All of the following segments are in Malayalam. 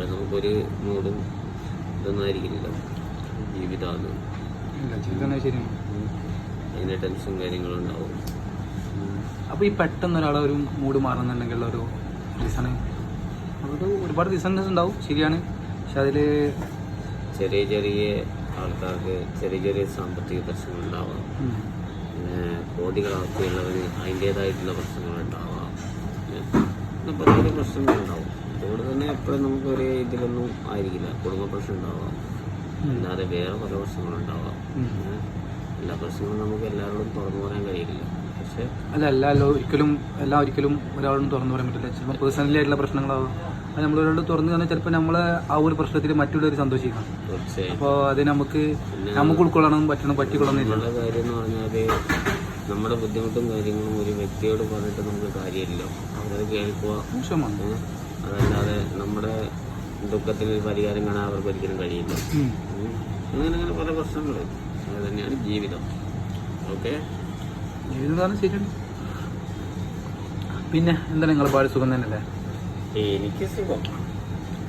അത് നമുക്കൊരു മൂടും ഇതൊന്നും ആയിരിക്കില്ലല്ലോ ജീവിതമാണ് അതിന്റെ ടെൻഷൻ കാര്യങ്ങളും ഉണ്ടാവും. അപ്പോൾ ഈ പെട്ടെന്ന് ഒരാളെ ഒരു മൂഡ് മാറുന്നുണ്ടെങ്കിൽ ഒരു റീസണ് അതൊരു ഒരുപാട് റീസൺസ് ഉണ്ടാവും ശരിയാണ്. പക്ഷെ അതിൽ ചെറിയ ചെറിയ ആൾക്കാർക്ക് ചെറിയ ചെറിയ സാമ്പത്തിക പ്രശ്നങ്ങൾ ഉണ്ടാവാം. പിന്നെ കോടികളാക്കിയുള്ളവന് അതിന്റേതായിട്ടുള്ള പ്രശ്നങ്ങൾ ഉണ്ടാവാം. എന്തെങ്കിലും പ്രശ്നങ്ങൾ ഉണ്ടാവും അതുകൊണ്ട് തന്നെ എപ്പോഴും നമുക്ക് ഒരേ ഇതിലൊന്നും ആയിരിക്കില്ല. കുടുംബ പ്രശ്നം ഉണ്ടാവാം അല്ലാതെ വേറെ പല പ്രശ്നങ്ങളുണ്ടാവാം. എല്ലാ പ്രശ്നങ്ങളും നമുക്ക് എല്ലാവരോടും തുറന്നു പറയാൻ കഴിയില്ല. പക്ഷെ അല്ല എല്ലാ ഒരിക്കലും എല്ലാം ഒരിക്കലും ഒരാളോടും തുറന്നു പറയാൻ പറ്റില്ല. ചിലപ്പോൾ പേഴ്സണലി ആയിട്ടുള്ള പ്രശ്നങ്ങളാവും. അത് നമ്മൾ ഒരാളോട് തുറന്നു തന്നെ ചിലപ്പോൾ നമ്മൾ ആ ഒരു പ്രശ്നത്തിൽ മറ്റുള്ളവർ സന്തോഷിക്കണം അപ്പോൾ അത് നമുക്ക് നമുക്ക് ഉൾക്കൊള്ളണം പറ്റണം പറ്റിക്കൊള്ളണമെന്നില്ല എന്നുള്ള കാര്യം എന്ന് പറഞ്ഞാൽ നമ്മുടെ ബുദ്ധിമുട്ടും കാര്യങ്ങളും ഒരു വ്യക്തിയോട് പറഞ്ഞിട്ട് നമുക്ക് കാര്യമില്ല. അവരത് കേൾക്കുക. അതല്ലാതെ നമ്മുടെ ദുഃഖത്തിന് ഒരു പരിഹാരം കാണാൻ അവർക്ക് ഒരിക്കലും കഴിയില്ല. അങ്ങനെ അങ്ങനെ പല പ്രശ്നങ്ങൾ അത് തന്നെയാണ് ജീവിതം. ഓക്കെ? ജീവിതം ശരിയാണ്. പിന്നെ എന്താ നിങ്ങൾ പാട് സുഖം തന്നെയല്ലേ? എനിക്ക് സുഖം.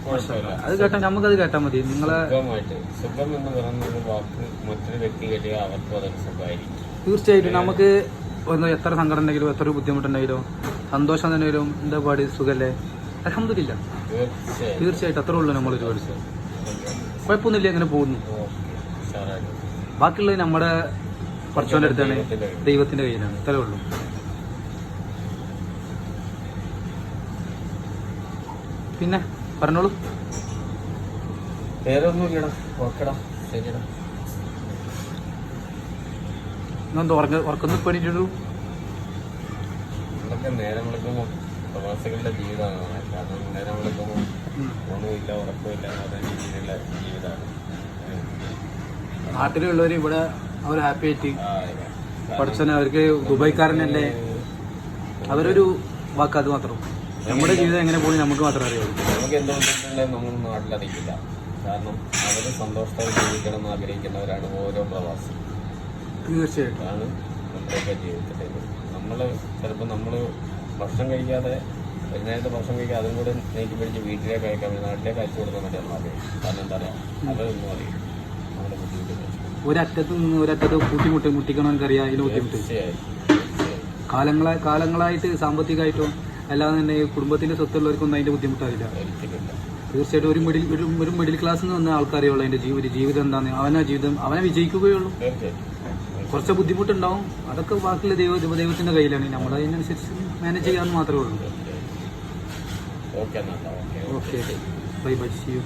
അത് കേട്ടാൽ നമുക്കത് കേട്ടാൽ മതി. നിങ്ങളെ സുഖം എന്ന് പറയുന്ന വാക്ക് മറ്റൊരു വ്യക്തി കേട്ടിയാൽ അവർക്കും അതൊരു സുഖമായിരിക്കും. തീർച്ചയായിട്ടും നമുക്ക് ഒന്ന് എത്ര സങ്കടം ഉണ്ടെങ്കിലും എത്ര ബുദ്ധിമുട്ടുണ്ടെങ്കിലും സന്തോഷം ഉണ്ടെങ്കിലും എന്താ പാടി? സുഖല്ലേ? അലഹമില്ല തീർച്ചയായിട്ടും. അത്ര ഉള്ളു നമ്മൾ ഒരുപാട് കുഴപ്പമൊന്നുമില്ല അങ്ങനെ പോകുന്നു. ബാക്കിയുള്ളത് നമ്മുടെ കുറച്ചോന്റെ അടുത്താണ്. ദൈവത്തിന്റെ കയ്യിലാണ്. ഇത്രേ ഉള്ളൂ. പിന്നെ? പറഞ്ഞോളൂ. വേറെ ഒന്നുമില്ലടാ ഓക്കെടാ ശരിടാ ഇന്നെന്താ ഉറക്ക ഉറക്കൊന്നും പണിയിട്ടുള്ളൂ നമ്മളൊക്കെ നേരം വിളിക്കുമ്പോൾ പ്രവാസികളുടെ ജീവിതമാണ്. കാരണം നേരം വിളിക്കുമ്പോൾ ഒന്നുമില്ല ഉറക്കമില്ല. എന്ന് പറയുന്ന രീതിയിലുള്ള ജീവിതമാണ് നാട്ടിലുള്ളവർ ഇവിടെ അവർ ഹാപ്പി ആയിട്ട് പഠിച്ചനെ അവർക്ക് ദുബൈക്കാരനല്ലേ? അവരൊരു വാക്ക് അത് മാത്രം. നമ്മുടെ ജീവിതം എങ്ങനെ പോയി നമുക്ക് മാത്രമേ അറിയുള്ളൂ. നമുക്ക് എന്തുകൊണ്ടുണ്ടെങ്കിലും നമ്മൾ നാട്ടിലറിയില്ല കാരണം അവർ സന്തോഷത്തോടെ ജീവിക്കണം എന്ന് ആഗ്രഹിക്കുന്നവരാണ് ഓരോ പ്രവാസി. തീർച്ചയായിട്ടും. അതാണ് നമ്മുടെയൊക്കെ ജീവിതത്തിലേക്ക് നമ്മൾ ചിലപ്പോൾ നമ്മൾ ഭക്ഷണം കഴിക്കാതെ ഒരു നേരത്തെ ഭക്ഷണം കഴിക്കാതെ അതും കൂടെ നീക്കി പിടിച്ച് വീട്ടിലേക്ക് അയക്കാൻ നാട്ടിലേക്ക് അയച്ചു കൊടുക്കാൻ വേണ്ടി നമ്മൾ ആഗ്രഹിക്കും കാരണം എന്താ പറയുക അതൊന്നും അറിയും നമ്മുടെ ബുദ്ധിമുട്ട് ഒരറ്റത്ത് നിന്ന് ഒരറ്റത്ത് കൂട്ടിമുട്ടി മുട്ടിക്കണമെന്ന് അറിയാം അതിന് ബുദ്ധിമുട്ട്. കാലങ്ങളായി കാലങ്ങളായിട്ട് സാമ്പത്തികമായിട്ടും അല്ലാതെ തന്നെ ഈ കുടുംബത്തിന്റെ സ്വത്തുള്ളവർക്കൊന്നും അതിന്റെ ബുദ്ധിമുട്ടാവില്ല. തീർച്ചയായിട്ടും ഒരു മിഡിൽ ഒരു ഒരു മിഡിൽ ക്ലാസ്സിൽ നിന്ന് വന്ന ആൾക്കാരെയുള്ളൂ അതിന്റെ ജീവിത ജീവിതം എന്താണ് അവനാ ജീവിതം അവനെ വിജയിക്കുകയുള്ളൂ. കുറച്ച് ബുദ്ധിമുട്ടുണ്ടാവും. അതൊക്കെ ബാക്കിയുള്ള ദൈവ ദൈവത്തിന്റെ കയ്യിലാണ്. നമ്മൾ അതിനനുസരിച്ച് മാനേജ് ചെയ്യാമെന്ന് മാത്രമേ ഉള്ളൂ. ഓക്കെ എന്നാൽ okay. Okay. Bye bye. See you